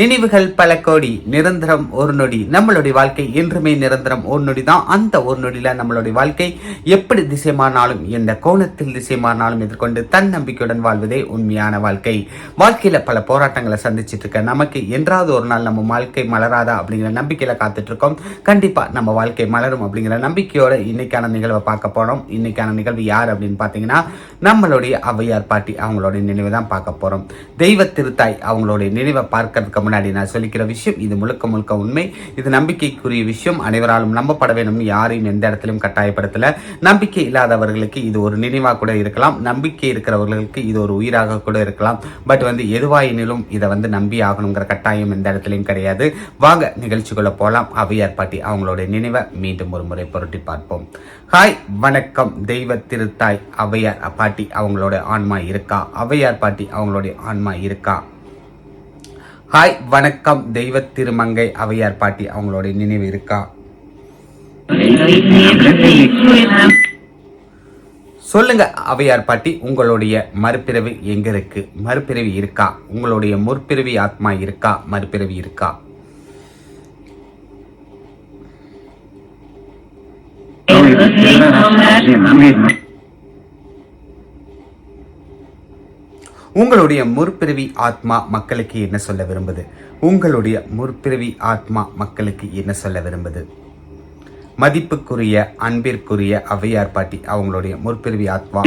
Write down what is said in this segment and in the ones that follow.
நினைவுகள் பல கோடி நிரந்தரம் ஒரு நொடி. நம்மளுடைய வாழ்க்கை என்றுமே நிரந்தரம் ஒரு நொடி தான். அந்த ஒரு நொடியில நம்மளுடைய வாழ்க்கை எப்படி திசை மாறினாலும் எந்த கோணத்தில் திசை மாறினாலும் எதிர்கொண்டு தன்னம்பிக்கையுடன் வாழ்வதே உண்மையான வாழ்க்கை. வாழ்க்கையில பல போராட்டங்களை சந்திச்சுட்டு இருக்க நமக்கு என்றாவது ஒரு நாள் நம்ம வாழ்க்கை மலராதா அப்படிங்கிற நம்பிக்கையில காத்துட்டு இருக்கோம். கண்டிப்பா நம்ம வாழ்க்கை மலரும் அப்படிங்கிற நம்பிக்கையோட இன்னைக்கான நிகழ்வை பார்க்க போறோம். இன்னைக்கான நிகழ்வு யார் அப்படின்னு பார்த்தீங்கன்னா நம்மளுடைய ஔவையார் பாட்டி அவங்களுடைய நினைவை தான் பார்க்க போறோம். தெய்வ திருத்தாய் அவங்களுடைய நினைவை பார்க்கறதுக்கு முன்னாடி நான் சொல்லிக்கிற விஷயம் இது முழுக்க முழுக்க உண்மை. இது நம்பிக்கைக்குரிய விஷயம். அனைவராலும் நம்பப்பட வேணும்னு யாரையும் எந்த இடத்திலும் கட்டாயப்படுத்தல. நம்பிக்கை இல்லாதவர்களுக்கு இது ஒரு நினைவாக கூட இருக்கலாம். நம்பிக்கை இருக்கிறவர்களுக்கு இது ஒரு உயிராக கூட இருக்கலாம். பட் வந்து எதுவாயினிலும் இதை வந்து நம்பி ஆகணுங்கிற கட்டாயம் எந்த இடத்துலையும் கிடையாது. வாங்க நிகழ்ச்சிக்குள்ள போகலாம் அவையார் பாட்டி அவங்களுடைய நினைவை மீண்டும் ஒரு முறை புரட்டி பார்ப்போம். ஹாய் வணக்கம். தெய்வ திருத்தாய் அவையார் பாட்டி அவங்களோட ஆன்மா இருக்கா? அவையார் பாட்டி அவங்களுடைய ஆன்மா இருக்கா? ஹாய் வணக்கம். தெய்வ திருமங்கை அவையார் பாட்டி அவங்களுடைய நினைவு இருக்கா? சொல்லுங்க அவையார் பாட்டி உங்களுடைய மறுபிறவி எங்க இருக்கு? மறுபிறவி இருக்கா? உங்களுடைய முற்பிறவி ஆத்மா இருக்கா? மறுபிறவி இருக்கா? உங்களுடைய முற்பிறவி ஆத்மா மக்களுக்கு என்ன சொல்ல விரும்புது? உங்களுடைய முற்பிறவி ஆத்மா மக்களுக்கு என்ன சொல்ல விரும்புது? மதிப்புக்குரிய அன்பிற்குரிய அவையார் பாட்டி அவங்களுடைய முற்பிறவி ஆத்மா.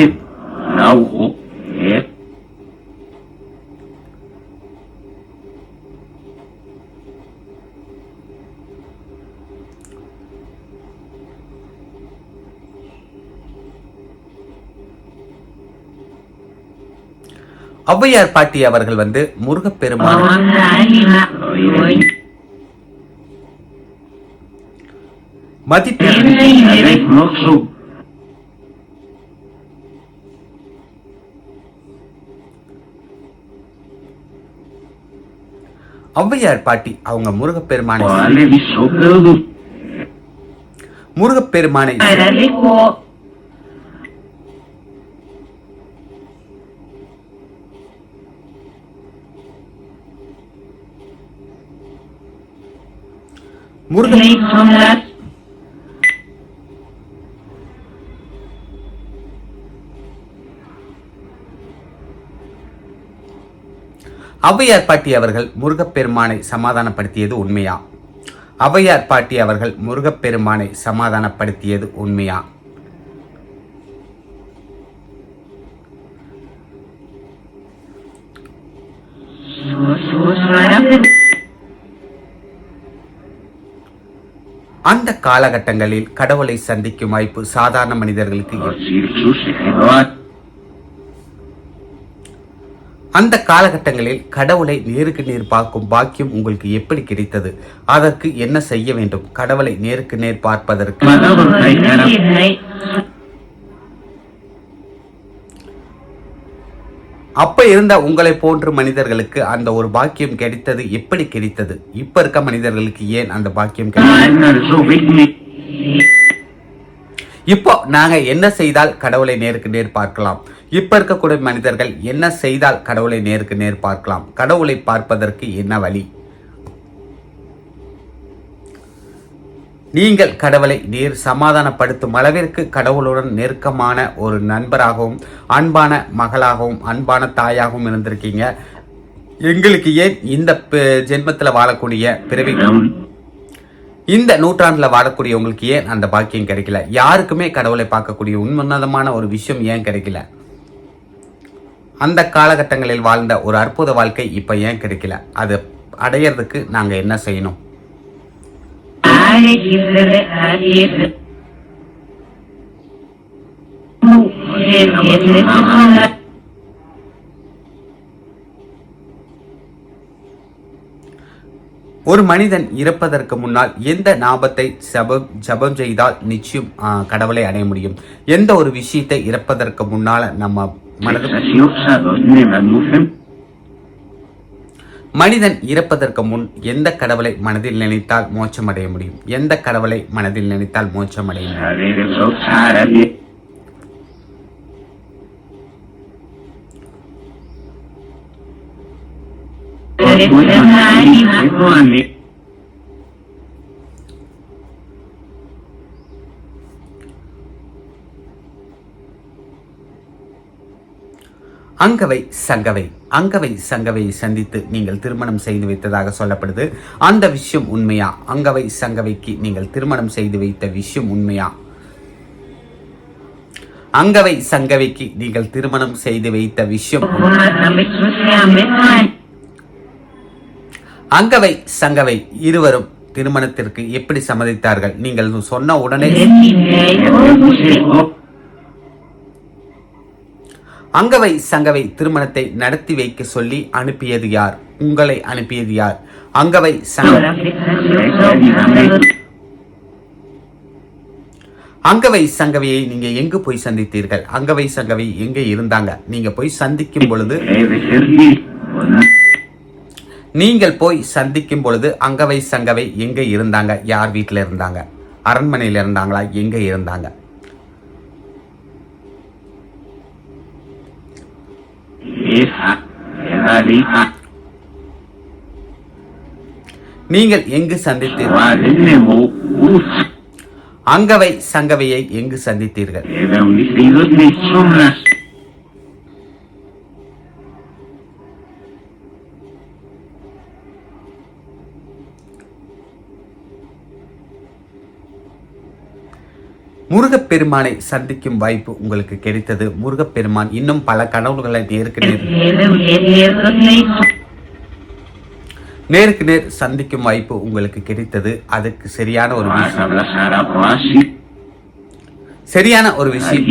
ஔவையார் பாட்டி அவர்கள் வந்து முருகப்பெருமான். ஔவையார் பாட்டி அவங்க முருகப்பெருமானை. முருகப்பெருமானை. முருகன் ஔவையார் பாட்டி அவர்கள் முருகப்பெருமானை சமாதானப்படுத்தியது உண்மையா? ஔவையார் பாட்டி அவர்கள் முருகப்பெருமானை சமாதானப்படுத்தியது உண்மையா? அந்த காலகட்டங்களில் கடவுளை சந்திக்கும் வாய்ப்பு சாதாரண மனிதர்களுக்கு அந்த காலகட்டங்களில் கடவுளை நேருக்கு நேர் பார்க்கும் பாக்கியம் உங்களுக்கு எப்படி கிடைத்தது? அதற்கு என்ன செய்ய வேண்டும்? கடவுளை நேருக்கு நேர் பார்ப்பதற்கு. அப்போ இருந்த உங்களை போன்ற மனிதர்களுக்கு அந்த ஒரு பாக்கியம் கிடைத்தது? எப்படி கிடைத்தது? இப்ப இருக்க மனிதர்களுக்கு ஏன் அந்த பாக்கியம் கிடைத்தது? இப்போ நாங்க என்ன செய்தால் கடவுளை நேருக்கு நேர் பார்க்கலாம்? இப்ப இருக்கக்கூடிய மனிதர்கள் என்ன செய்தால் கடவுளை நேருக்கு நேர் பார்க்கலாம்? கடவுளை பார்ப்பதற்கு என்ன வழி? நீங்கள் கடவுளை நீர் சமாதானப்படுத்தும் அளவிற்கு கடவுளுடன் நெருக்கமான ஒரு நண்பராகவும் அன்பான மகளாகவும் அன்பான தாயாகவும் இருந்திருக்கீங்க. எங்களுக்கு ஏன் இந்த ஜென்மத்தில் வாழக்கூடிய பிறவி? இந்த நூற்றாண்டில் வாழக்கூடிய உங்களுக்கு ஏன் அந்த பாக்கியம் கிடைக்கல? யாருக்குமே கடவுளை பார்க்கக்கூடிய உண்மன்னதமான ஒரு விஷயம் ஏன் கிடைக்கல? அந்த காலகட்டங்களில் வாழ்ந்த ஒரு அற்புத வாழ்க்கை இப்போ ஏன் கிடைக்கல? அது அடையிறதுக்கு நாங்கள் என்ன செய்யணும்? அறியது ஒரு மனிதன் இறப்பதற்கு முன்னால் எந்த ஞாபத்தை ஜபம் ஜபம் செய்தால் நிச்சயம் கடவுளை அடைய முடியும் எந்த ஒரு விஷயத்தை இறப்பதற்கு முன்னால நம்ம மனது மனிதன் இறப்பதற்கு முன் எந்த கடவுளை மனதில் நினைத்தால் மோட்சம் அடைய முடியும்? எந்த கடவுளை மனதில் நினைத்தால் மோட்சம் அடைய முடியும் அங்கவை சங்கவை அங்கவை சங்கவையை சந்தித்து நீங்கள் திருமணம் செய்து வைத்ததாக சொல்லப்படுது. அந்த விஷயம் உண்மையா? அங்கவை சங்கவைக்கு நீங்கள் திருமணம் செய்து வைத்த விஷயம் உண்மையா? அங்கவை சங்கவைக்கு நீங்கள் திருமணம் செய்து வைத்த விஷயம் அங்கவை சங்கவை இருவரும் திருமணத்திற்கு எப்படி சம்மதித்தார்கள்? நீங்கள் சொன்ன உடனே அங்கவை சங்கவை திருமணத்தை நடத்தி வைக்க சொல்லி அனுப்பியது யார்? உங்களை அனுப்பியது யார்? அங்கவை அங்கவை சங்கவையை நீங்க எங்கு போய் சந்தித்தீர்கள்? அங்கவை சங்கவை எங்க இருந்தாங்க? நீங்க போய் சந்திக்கும் பொழுது நீங்கள் போய் சந்திக்கும் பொழுது அங்கவை சங்கவை எங்க இருந்தாங்க? யார் வீட்டில் இருந்தாங்க? அரண்மனையில் இருந்தாங்களா? எங்க இருந்தாங்க? நீங்கள் எங்கு சந்தித்தீர்கள் அங்கவை சங்கவையை எங்கு சந்தித்தீர்கள்? முருகப்பெருமானை சந்திக்கும் வாய்ப்பு உங்களுக்கு கிடைத்தது. முருகப்பெருமான் இன்னும் பல கனவுகளை நேருக்கு நேர் நேருக்கு நேர் சந்திக்கும் வாய்ப்பு உங்களுக்கு கிடைத்தது. அதுக்கு சரியான ஒரு விஷயம். சரியான ஒரு விஷயம்.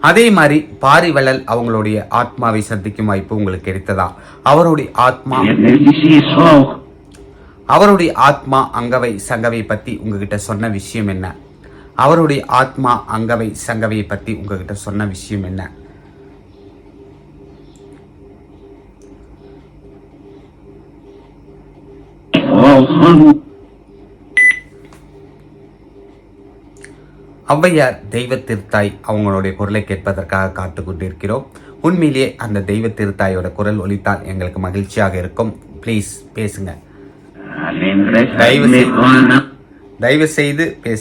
அதே மாதிரி பாரிவள்ளல் அவங்களுடைய ஆத்மாவை சந்திக்கும் வாய்ப்பு உங்களுக்கு கிடைத்ததா? அவருடைய ஆத்மா அவருடைய ஆத்மா அங்கவை சங்கவை பத்தி உங்ககிட்ட சொன்ன விஷயம் என்ன? அவருடைய ஆத்மா அங்கவை சங்கவை பத்தி உங்ககிட்ட சொன்ன விஷயம் என்ன? ஔவையார் தெய்வ திருத்தாய் அவங்களுடைய குரலை கேட்பதற்காக காத்து கொண்டிருக்கிறோம். உண்மையிலேயே அந்த தெய்வ திருத்தாயோட குரல் ஒலித்தால் எங்களுக்கு மகிழ்ச்சியாக இருக்கும். ப்ளீஸ் பேசுங்க. தயவு செய்து தயவு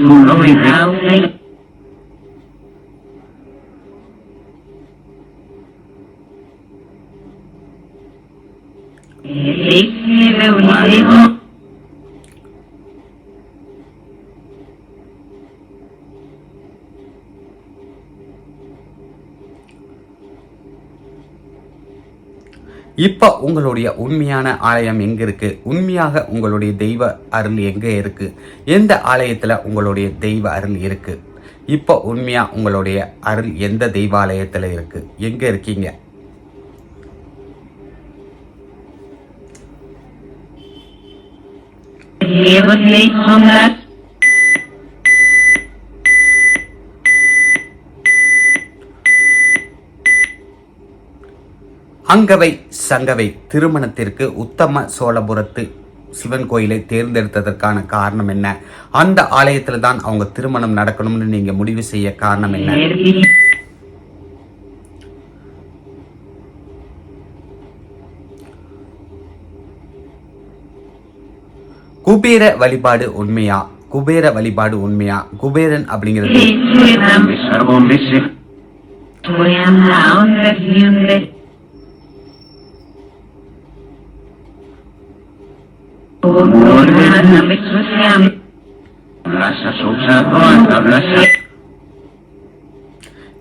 செய்து பேசுங்க இப்போ உங்களுடைய உண்மையான ஆலயம் எங்கே இருக்கு? உண்மையாக உங்களுடைய தெய்வ அருள் எங்கே இருக்கு? எந்த ஆலயத்துல உங்களுடைய தெய்வ அருள் இருக்கு? இப்போ உண்மையா உங்களுடைய அருள் எந்த தெய்வாலயத்தில் இருக்கு? எங்க இருக்கீங்க? அங்கவை சங்கவை திருமணத்திற்கு உத்தம சோழபுரத்து சிவன் கோயிலை தேர்ந்தெடுத்ததற்கான காரணம் என்ன? அந்த ஆலயத்துல தான் அவங்க திருமணம் நடக்கணும்னு நீங்க முடிவு செய்ய காரணம் என்ன? குபேர வழிபாடு உண்மையா? குபேர வழிபாடு உண்மையா? குபேரன் அப்படிங்கிறது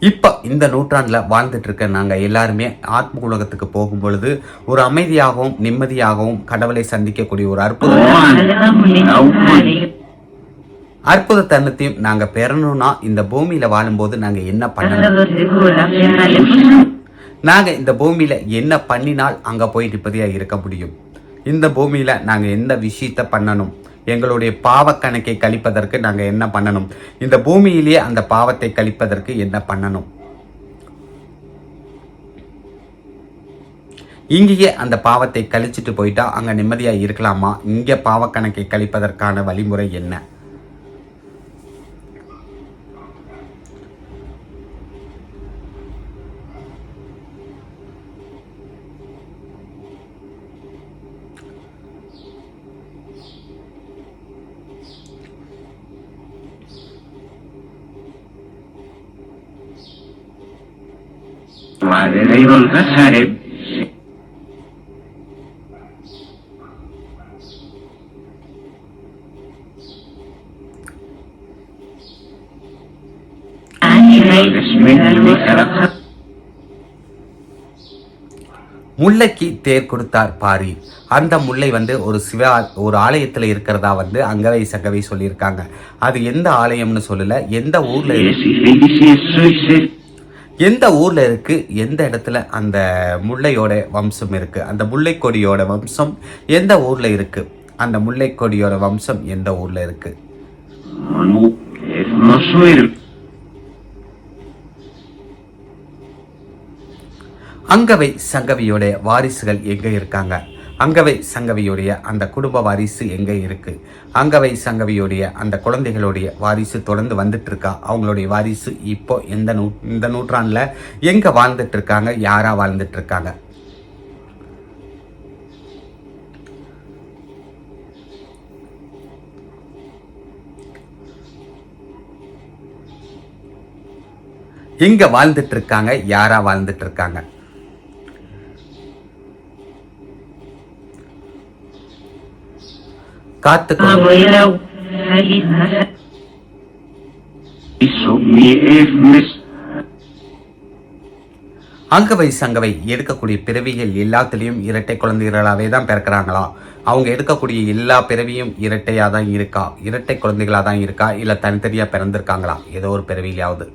இப்போ இந்த நூற்றாண்டில் வாழ்ந்துட்டு இருக்க நாங்கள் எல்லாருமே ஆத்ம உலகத்துக்கு போகும் பொழுது ஒரு அமைதியாகவும் நிம்மதியாகவும் கடவுளை சந்திக்கக்கூடிய ஒரு அற்புதம். அற்புத தருணத்தையும் நாங்கள் பெறணும்னா இந்த பூமியில் வாழும்போது நாங்கள் என்ன பண்ணணும்? நாங்கள் இந்த பூமியில் என்ன பண்ணினால் அங்கே போய் நிம்மதியாக இருக்க முடியும். இந்த பூமியில் நாங்கள் எந்த விஷயத்தை பண்ணணும்? எங்களுடைய பாவ கணக்கை கழிப்பதற்கு நாங்கள் என்ன பண்ணணும்? இந்த பூமியிலேயே அந்த பாவத்தை கழிப்பதற்கு என்ன பண்ணணும்? இங்கேயே அந்த பாவத்தை கழிச்சிட்டு போயிட்டா அங்கே நிம்மதியாக இருக்கலாமா? இங்கே பாவக்கணக்கை கழிப்பதற்கான வழிமுறை என்ன? முல்லைக்கு தேர் கொடுத்தார் பாரி. அந்த முல்லை வந்து ஒரு சிவ ஒரு ஆலயத்தில் இருக்கிறதா வந்து அங்கவை சங்கவை சொல்லியிருக்காங்க. அது எந்த ஆலயம்னு சொல்லல எந்த ஊர்ல இருக்கு? எந்த ஊர்ல இருக்கு? எந்த இடத்துல அந்த முல்லையோட வம்சம் இருக்கு? அந்த முல்லை கொடியோட வம்சம் எந்த ஊர்ல இருக்கு? அந்த முல்லை கொடியோட வம்சம் எந்த ஊர்ல இருக்கு. அங்கவை சங்கவியோட வாரிசுகள் எங்க இருக்காங்க? அங்கவை சங்கவியுடைய அந்த குடும்ப வாரிசு எங்கே இருக்கு? அங்கவை சங்கவியுடைய அந்த குழந்தைகளுடைய வாரிசு தொடர்ந்து வந்துட்டு இருக்கா அவங்களுடைய வாரிசு இப்போ எந்த நூ இந்த நூற்றாண்டில் எங்கே வாழ்ந்துட்டு இருக்காங்க யாரா வாழ்ந்துட்டு இருக்காங்க யாராக வாழ்ந்துட்டு இருக்காங்க யாரா காத்து அங்கவை சங்கவை எடுக்கக்கூடிய பிறவிகள் எல்லாத்துலேயும் இரட்டை குழந்தைகளாகவே தான் பிறக்கிறாங்களா? அவங்க எடுக்கக்கூடிய எல்லா பிறவியும் இரட்டையாக தான் இருக்கா? இரட்டை குழந்தைகளாக தான் இருக்கா? இல்லை தனித்தனியாக பிறந்திருக்காங்களா? ஏதோ ஒரு பிறவியிலாவது.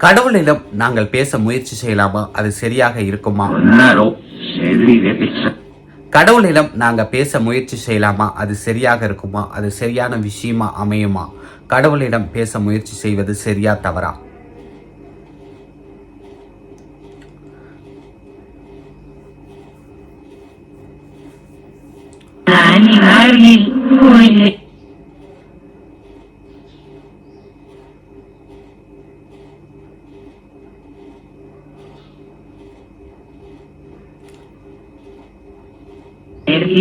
கடவுளிடம் நாங்கள் பேச முயற்சி செய்யலாமா? அது சரியாக இருக்குமா? கடவுளிடம் நாங்கள் பேச முயற்சி செய்யலாமா? அது சரியாக இருக்குமா? அது சரியான விஷயமா அமையுமா? கடவுளிடம் பேச முயற்சி செய்வது சரியா தவறா?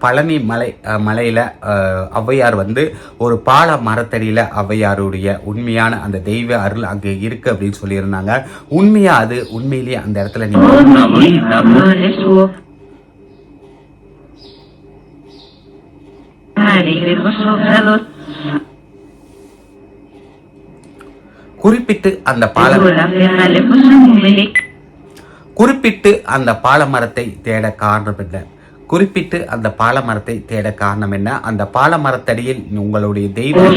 பழனி மலை மலையில் மலையில ஔவையார் வந்து ஒரு பால மரத்தடியில ஔவையாருடைய உண்மையான அந்த தெய்வ அருள் அங்கே இருக்கு அப்படின்னு சொல்லியிருந்தாங்க. உண்மையா அது? உண்மையிலேயே அந்த இடத்துல குறிப்பிட்டு அந்த பாலம் குறிப்பிட்டு அந்த பாலமரத்தை தேட காரணம் என்ன? குறிப்பிட்டு அந்த பாலமரத்தை தேட காரணம் என்ன? அந்த பாலமரத்தடியில் உங்களுடைய தெய்வம்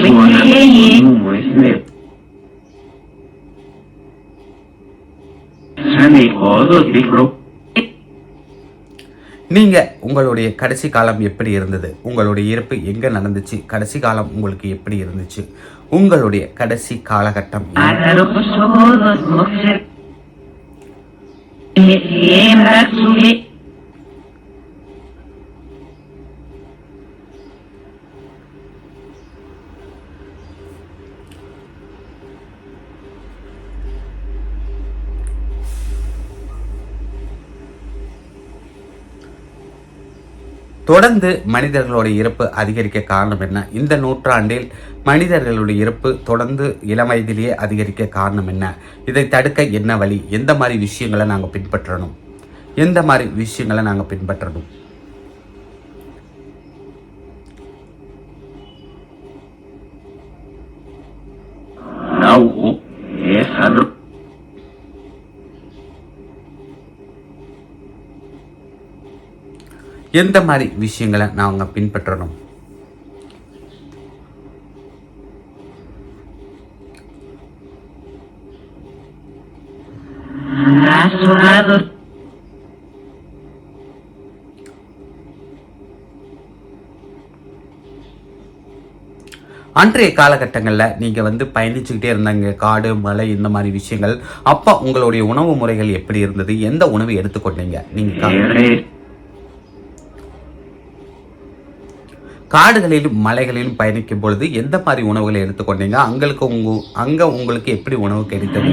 நீங்க உங்களுடைய கடைசி காலம் எப்படி இருந்தது? உங்களுடைய இறப்பு எங்க நடந்துச்சு? கடைசி காலம் உங்களுக்கு எப்படி இருந்துச்சு? உங்களுடைய கடைசி காலகட்டம் இது. தொடர்ந்து மனிதர்களுடைய இறப்பு அதிகரிக்க காரணம் என்ன? இந்த நூற்றாண்டில் மனிதர்களுடைய இறப்பு தொடர்ந்து இளம் வயதிலேயே அதிகரிக்க காரணம் என்ன? இதை தடுக்க என்ன வழி? எந்த மாதிரி விஷயங்களை நாங்கள் பின்பற்றணும்? எந்த மாதிரி விஷயங்களை நாங்கள் பின்பற்றணும்? எந்த மாதிரி விஷயங்களை நாங்கள் பின்பற்றணும்? அன்றைய காலகட்டங்களில் நீங்கள் வந்து பயணிச்சுக்கிட்டே இருந்தாங்க. காடு மலை இந்த மாதிரி விஷயங்கள். அப்போ உங்களுடைய உணவு முறைகள் எப்படி இருந்தது? எந்த உணவு எடுத்துக்கொண்டீங்க? நீங்கள் காடுகளிலும் மலைகளிலும் பயணிக்கும் பொழுது எந்த மாதிரி உணவுகளை எடுத்துக்கொண்டீங்க அங்களுக்கு உங்க அங்க உங்களுக்கு எப்படி உணவு கிடைத்தது?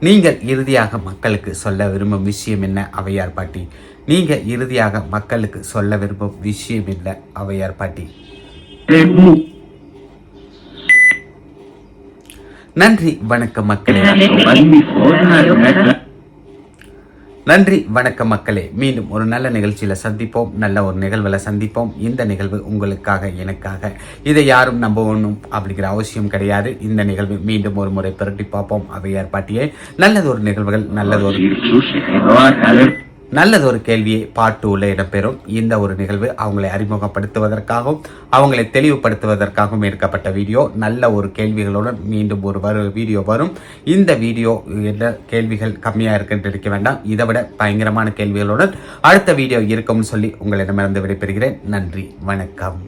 நீங்கள் இறுதியாக மக்களுக்கு சொல்ல விரும்பும் விஷயம் என்ன? அவையார் பாட்டி. நீங்க இறுதியாக மக்களுக்கு சொல்ல விரும்பும் விஷயம் என்ன? அவையார் பாட்டி. நன்றி வணக்கம் மக்களே. நன்றி வணக்கம் மக்களே. மீண்டும் ஒரு நல்ல நிகழ்ச்சியில் சந்திப்போம். நல்ல ஒரு நிகழ்வில் சந்திப்போம். இந்த நிகழ்வு உங்களுக்காக எனக்காக. இதை யாரும் நம்பணும் அப்படிங்கிற அவசியம் கிடையாது. இந்த நிகழ்வு மீண்டும் ஒரு முறை புரட்டி பார்ப்போம். அவையார் பாட்டியே நல்லது ஒரு நிகழ்வுகள் நல்லது நல்லது ஒரு கேள்வியை பாட்டு உள்ள இடம்பெறும். இந்த ஒரு நிகழ்வு அவங்களை அறிமுகப்படுத்துவதற்காகவும் அவங்களை தெளிவுபடுத்துவதற்காகவும் எடுக்கப்பட்ட வீடியோ. நல்ல ஒரு கேள்விகளுடன் மீண்டும் ஒரு வரு வீடியோ வரும். இந்த வீடியோ என்ன கேள்விகள் கம்மியாக இருக்குன்னு நினைக்க வேண்டாம். இதை விட பயங்கரமான கேள்விகளுடன் அடுத்த வீடியோ இருக்கும்னு சொல்லி உங்களிடமிருந்து விடைபெறுகிறேன். நன்றி. வணக்கம்.